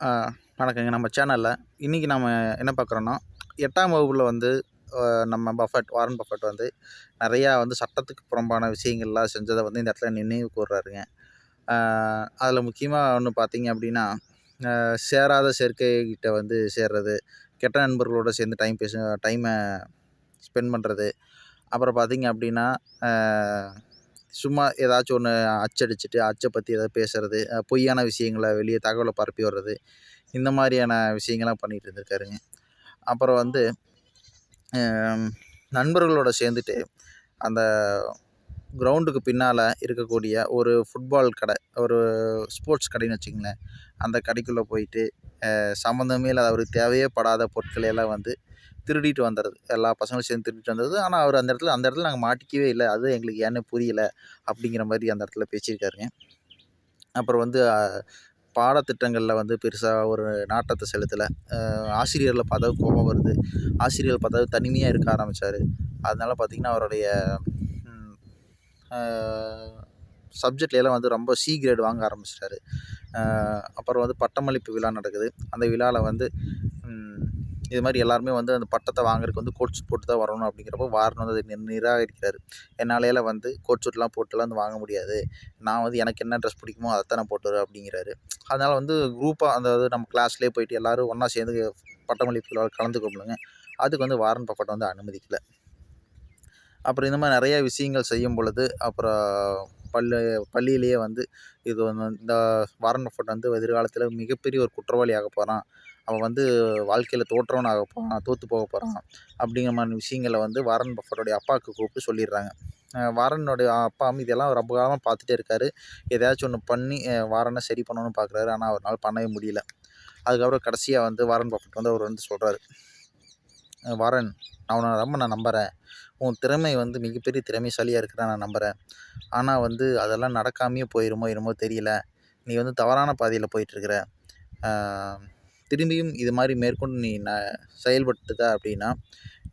வணக்கங்க. நம்ம சேனலில் இன்றைக்கி நம்ம என்ன பார்க்குறோன்னா எட்டாம் வகுப்பில் வந்து நம்ம பஃபட் வாரன் பஃபட் வந்து நிறையா வந்து சட்டத்துக்கு புறம்பான விஷயங்கள்லாம் செஞ்சதை வந்து இந்த இடத்துல நினைவு கூர்றாருங்க. அதில் முக்கியமாக ஒன்று பார்த்தீங்க அப்படின்னா சேராத சேர்க்கைகிட்ட வந்து சேர்றது கெட்ட நண்பர்களோட சேர்ந்து டைம் பேச டைமை ஸ்பெண்ட் பண்ணுறது அப்புறம் பார்த்தீங்க அப்படின்னா சும்மா ஏதாச்சும் ஒன்று அச்சடிச்சுட்டு அச்சை பற்றி ஏதாவது பேசுறது பொய்யான விஷயங்களை வெளியே தகவலை பரப்பி வர்றது இந்த மாதிரியான விஷயங்கள்லாம் பண்ணிகிட்டு இருந்திருக்காருங்க. அப்புறம் வந்து நண்பர்களோட சேர்ந்துட்டு அந்த கிரவுண்டுக்கு பின்னால் இருக்கக்கூடிய ஒரு ஃபுட்பால் கடை ஒரு ஸ்போர்ட்ஸ் கடைன்னு வச்சுங்களேன் அந்த கடைக்குள்ளே போயிட்டு சம்மந்தமே இல்லாத அவருக்கு தேவையே படாத பொருட்களை எல்லாம் வந்து திருடிட்டு வந்துடுறது. எல்லா பசங்களும் சேர்ந்து திருடிட்டு வந்தது ஆனால் அவர் அந்த இடத்துல அந்த இடத்துல நாங்கள் மாட்டிக்கவே இல்லை. அது எங்களுக்கு ஏன்னு புரியல அப்படிங்கிற மாதிரி அந்த இடத்துல பேசியிருக்காருங்க. அப்புறம் வந்து பாடத்திட்டங்களில் வந்து பெருசாக ஒரு நாட்டத்தை செலுத்தலை. ஆசிரியர்களை பார்த்தா கோபம் வருது. ஆசிரியர்கள் பார்த்தா தனிமையாக இருக்க ஆரம்பித்தார் அதனால பார்த்திங்கன்னா அவருடைய சப்ஜெக்ட்லலாம் வந்து ரொம்ப சி கிரேட் வாங்க ஆரம்பிச்சிட்டாரு. அப்புறம் வந்து பட்டமளிப்பு விழா நடக்குது. அந்த விழாவில் வந்து இது மாதிரி எல்லாருமே வந்து அந்த பட்டத்தை வாங்குறதுக்கு வந்து கோட் சூட் போட்டு தான் வரணும் அப்படிங்கிறப்போ வாரன் வந்து அதை நி- நிராகரிக்கிறாரு. என்னாலேயே வந்து கோட் சூட்லாம் போட்டுலாம் வந்து வாங்க முடியாது. நான் வந்து எனக்கு என்ன ட்ரெஸ் பிடிக்குமோ அதை தான் நான் போட்டு அப்படிங்கிறாரு. அதனால் வந்து குரூப்பாக அதாவது நம்ம கிளாஸ்லேயே போயிட்டு எல்லோரும் ஒன்றா சேர்ந்து பட்டமளிப்பு விழாவில் கலந்துக்கொள்ளுங்க அதுக்கு வந்து வாரன் பப்பட் வந்து அனுமதிக்கலை. அப்புறம் இந்த மாதிரி நிறைய விஷயங்கள் செய்யும் பொழுது அப்புறம் பள்ளி பள்ளியிலேயே வந்து இது வந்து இந்த வாரன் பஃபட் வந்து எதிர்காலத்தில் மிகப்பெரிய ஒரு குற்றவாளி ஆக போகிறான் அவன் வந்து வாழ்க்கையில் தோற்றவன் ஆக போகிறான் தோற்று போக போகிறான் அப்படிங்கிற மாதிரி விஷயங்களை வந்து வாரன் பஃபட்டோடைய அப்பாவுக்கு கூப்பிட்டு சொல்லிடுறாங்க. வாரனுடைய அப்பாவும் இதெல்லாம் ரொம்ப காலமாக பார்த்துட்டே இருக்காரு. எதாச்சும் ஒன்று பண்ணி வாரனை சரி பண்ணணும்னு பார்க்குறாரு. ஆனால் அவரால் பண்ணவே முடியல. அதுக்கப்புறம் கடைசியாக வந்து வாரன் பஃபட் வந்து அவர் வந்து சொல்கிறாரு வாரன். நான் ரொம்ப நான் நம்புகிறேன் உன் திறமை வந்து மிகப்பெரிய திறமைசாலியாக இருக்கிற நான் நம்புகிறேன் ஆனால் வந்து அதெல்லாம் நடக்காமையே போயிருமோ என்னமோ தெரியல. நீ வந்து தவறான பாதையில் போயிட்டுருக்குற. திரும்பியும் இது மாதிரி மேற்கொண்டு நீ ந செயல்பட்டுக்க அப்படின்னா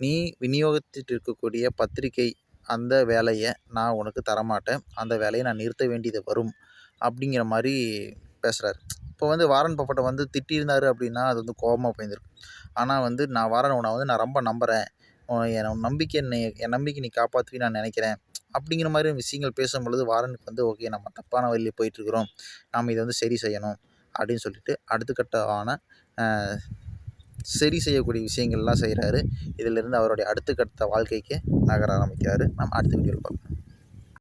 நீ விநியோகித்துட்டு இருக்கக்கூடிய பத்திரிக்கை அந்த வேலையை நான் உனக்கு தரமாட்டேன். அந்த வேலையை நான் நிறுத்த வேண்டியது வரும். அப்படிங்கிற மாதிரி பேசுகிறாரு இப்போ வந்து வாரன் பஃபட்டை வந்து திட்டியிருந்தாரு அப்படின்னா அது வந்து கோபமாக போயிருந்திருக்கு ஆனால் வந்து நான் வாரன் உன்னை வந்து நான் ரொம்ப நம்புகிறேன் என் நம்பிக்கை என்னை என் நம்பிக்கை நீ காப்பாற்றுவி நான் நினைக்கிறேன். அப்படிங்கிற மாதிரி விஷயங்கள் பேசும் பொழுது வாரனுக்கு வந்து ஓகே நம்ம தப்பான வழியில் போயிட்டுருக்குறோம். நாம் இதை வந்து சரி செய்யணும். அப்படின்னு சொல்லிட்டு அடுத்த கட்டமான சரி செய்யக்கூடிய விஷயங்கள்லாம் செய்கிறாரு இதிலிருந்து அவருடைய அடுத்த கட்ட வாழ்க்கைக்கு நகர ஆரம்பிக்கிறாரு. நம்ம அடுத்த வீடியோவில் பார்ப்போம்.